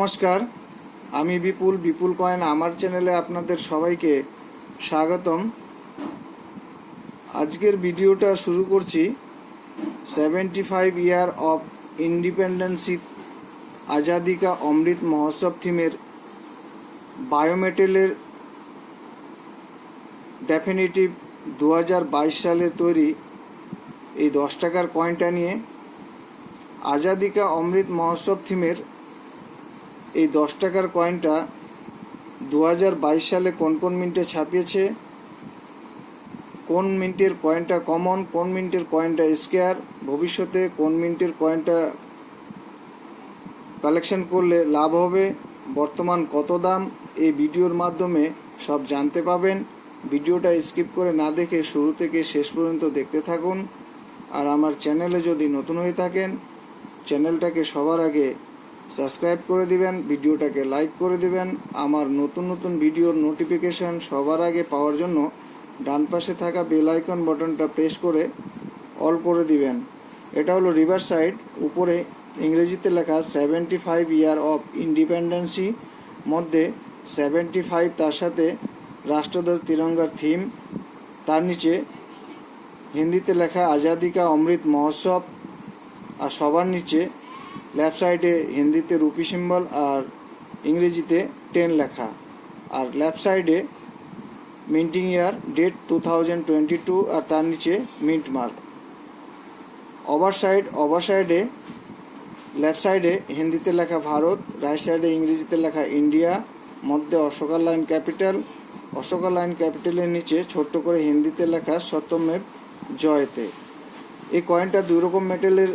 নমস্কার। আমি বিপুল বিপুল কয়েন আমার চ্যানেলে আপনাদের সবাইকে স্বাগতম। আজকের ভিডিওটা শুরু করছি seventy five year of independence Azadi ka Amrit মহোৎসব থিমের বায়োমেটেলের ডেফিনেটিভ দু সালে তৈরি এই দশ টাকার কয়েনটা নিয়ে আজাদি কা অমৃত মহোৎসব থিমের এই দশ টাকার কয়েনটা দু হাজার বাইশ সালে কোন কোন মিন্টে ছাপিয়েছে? কোন মিন্টের কয়েনটা কমন কোন মিন্টের কয়েনটা স্কেয়ার ভবিষ্যতে কোন মিন্টের কয়েনটা কালেকশন করলে লাভ হবে? বর্তমান কত দাম? এই ভিডিওর মাধ্যমে সব জানতে পাবেন। ভিডিওটা স্কিপ করে না দেখে শুরু থেকে শেষ পর্যন্ত দেখতে থাকুন। আর আমার চ্যানেলে যদি নতুন হয়ে থাকেন চ্যানেলটাকে সবার আগে সাবস্ক্রাইব করে দিবেন, ভিডিওটাকে লাইক করে দিবেন। আমার নতুন নতুন ভিডিওর নোটিফিকেশন সবার আগে পাওয়ার জন্য ডান পাশে থাকা বেল আইকন বাটনটা প্রেস করে অল করে দিবেন। এটা হলো রিভার সাইড উপরে ইংরেজিতে লেখা seventy five year of independency মধ্যে সেভেন্টি ফাইভ তার সাথে রাষ্ট্রধ্বজ তিরঙ্গার থিম তার নিচে হিন্দিতে লেখা আজাদি কা অমৃত মহোৎসব, আর সবার নিচে লেফট সাইডে হিন্দিতে রুপি সিম্বল আর ইংরেজিতে টেন লেখা। আর লেফট সাইডে minting year date two thousand twenty two আর তার নিচে mint mark. Over side over সাইডে লেফট সাইডে হিন্দিতে লেখা ভারত রাইট সাইডে ইংরেজিতে লেখা ইন্ডিয়া, মধ্যে Ashoka lion capital. Ashoka lion ক্যাপিটালের নিচে ছোট্ট করে হিন্দিতে লেখা সত্যমেব জয়তে। এই কয়েনটা দুই রকম মেটেলের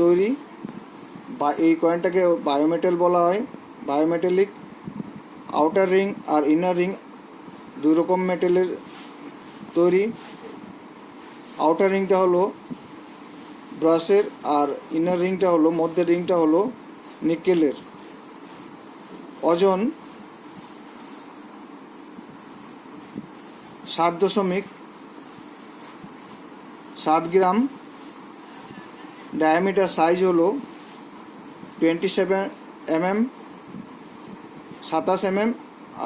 তৈরি। বা এই কয়েনটাকে বায়োমেটাল বলা হয় বায়োমেটালিক আউটার রিং আর ইনার রিং দুই রকম মেটেলের তৈরি। আউটার রিংটা হলো ব্রাসের আর ইনার রিংটা হলো মধ্যের রিংটা হলো নিকেলের ওজন সাত দশমিক সাত গ্রাম। ডায়ামিটার সাইজ হলো টোয়েন্টি সেভেন এমএম সাতাশ এমএম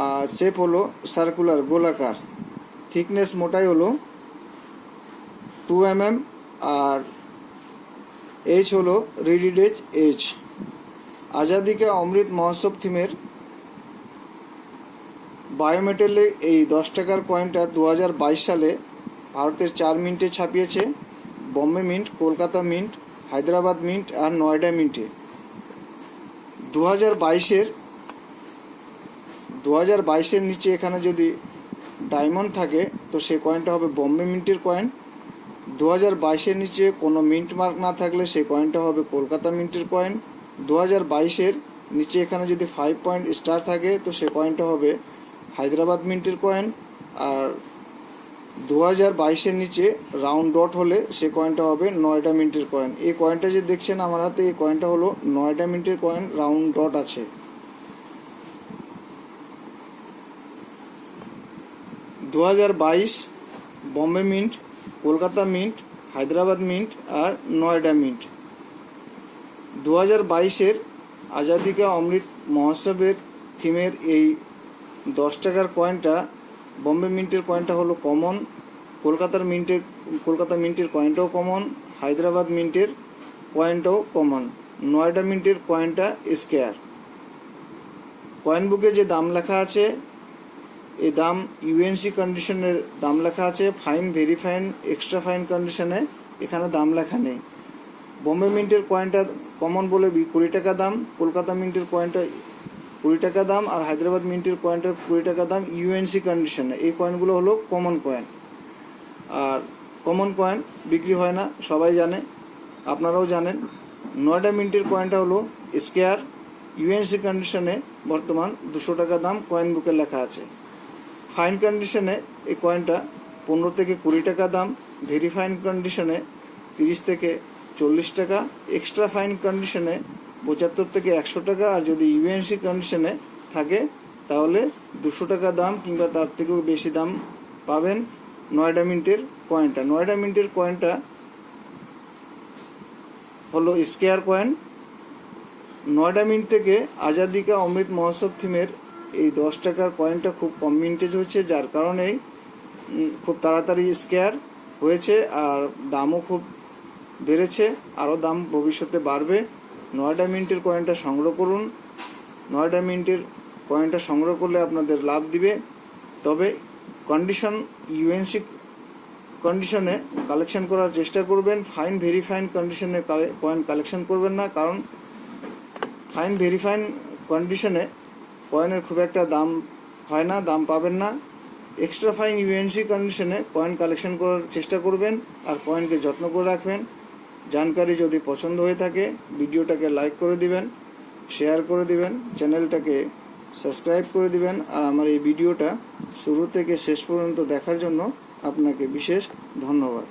আর শেপ হলো সার্কুলার গোলাকার। থিকনেস মোটাই হলো টু এমএম আর এইচ হলো রিডিডেজ এইচ আজাদিকা অমৃত মহোৎসব থিমের বায়োমেটালে এই দশ টাকার কয়েনটা দু সালে ভারতের চার মিনিটে ছাপিয়েছে। Bombay mint, Kolkata mint, Hyderabad mint, আর নয়ডা মিন্টে। দু হাজার বাইশের দু হাজার বাইশের নিচে এখানে যদি ডায়মন্ড থাকে, তো সে কয়েনটা হবে বম্বে মিন্টের কয়েন দু হাজার বাইশের নিচে কোনো মিন্ট মার্ক না থাকলে সেই কয়েনটা হবে কলকাতা মিন্টের কয়েন দু হাজার বাইশের নিচে এখানে যদি ফাইভ পয়েন্ট স্টার থাকে, তো সে কয়েনটা হবে হায়দ্রাবাদ মিন্টের কয়েন আর দু হাজার বাইশের নিচে রাউন্ড ডট হলে সে কয়েনটা হবে নয়ডা মিন্টের কয়েন এই কয়েনটা যে দেখছেন আমার হাতে, এই কয়েনটা হলো নয়ডা মিন্টের কয়েন রাউন্ড ডট আছে। দু হাজার বাইশ Bombay mint Kolkata mint Hyderabad mint আর নয়ডা মিন্ট দু হাজার বাইশের আজাদিকা অমৃত মহোৎসবের থিমের এই দশ টাকার কয়েনটা বম্বে মিন্টের কয়েনটা হলো কমন কলকাতার মিন্টের, কলকাতা মিন্টের কয়েনটাও কমন হায়দ্রাবাদ মিন্টের কয়েনটাও কমন নয়ডা মিন্টের কয়েনটা স্কেয়ার কয়েন বুকে যে দাম লেখা আছে এই দাম ইউএনসি কন্ডিশনের দাম লেখা আছে fine very fine extra fine কন্ডিশনে এখানে দাম লেখা নেই। বম্বে মিন্টের কয়েনটা কমন বলে কুড়ি টাকা দাম, কলকাতা মিন্টের কয়েনটা কুড়ি টাকা দাম আর হায়দ্রাবাদ মিন্টের কয়েনটার কুড়ি টাকা দাম ইউএনসি কন্ডিশনে এই কয়েনগুলো হলো কমন কয়েন আর কমন কয়েন বিক্রি হয় না, সবাই জানে, আপনারাও জানেন। নয়ডা মিন্টের কয়েনটা হলো স্কেয়ার ইউএনসি কন্ডিশনে বর্তমান দুশো টাকা দাম কয়েন বুকে লেখা আছে। ফাইন কন্ডিশনে এই কয়েনটা পনেরো থেকে কুড়ি টাকা দাম ভেরি ফাইন কন্ডিশনে তিরিশ থেকে চল্লিশ টাকা। এক্সট্রা ফাইন কন্ডিশনে পঁচাত্তর থেকে একশো টাকা, আর যদি ইউএনসি কন্ডিশনে থাকে, তাহলে দুশো টাকা দাম কিংবা তার থেকেও বেশি দাম পাবেন নয়ডা মিন্টের কয়েনটা নয়ডা মিন্টের কয়েনটা হলো স্কেয়ার কয়েন নয়ডা মিন্ট থেকে আজাদিকা অমৃত মহোৎসব থিমের এই দশ টাকার কয়েনটা খুব কম মিন্টেজ হচ্ছে যার কারণেই খুব তাড়াতাড়ি স্কেয়ার হয়েছে, আর দামও খুব বেড়েছে, আরও দাম ভবিষ্যতে বাড়বে। নয়ডা মিন্টের কয়েনটা সংগ্রহ করুন। নয়ডা মিন্টের কয়েনটা সংগ্রহ করলে আপনাদের লাভ দিবে। তবে কন্ডিশন ইউএনসি কন্ডিশনে কালেকশন করার চেষ্টা করবেন। ফাইন ভেরিফাইন কন্ডিশনে কয়েন কালেকশন করবেন না। কারণ ফাইন ভেরিফাইন কন্ডিশনে কয়েনের খুব একটা দাম হয় না, দাম পাবেন না। এক্সট্রা ফাইন ইউএনসি কন্ডিশনে কয়েন কালেকশন করার চেষ্টা করবেন। আর কয়েনকে যত্ন করে রাখবেন। জানকারি যদি পছন্দ হয়ে থাকে, ভিডিওটাকে লাইক করে দিবেন শেয়ার করে দিবেন চ্যানেলটাকে সাবস্ক্রাইব করে দিবেন, আর আমার এই ভিডিওটা শুরু থেকে শেষ পর্যন্ত দেখার জন্য আপনাকে বিশেষ ধন্যবাদ।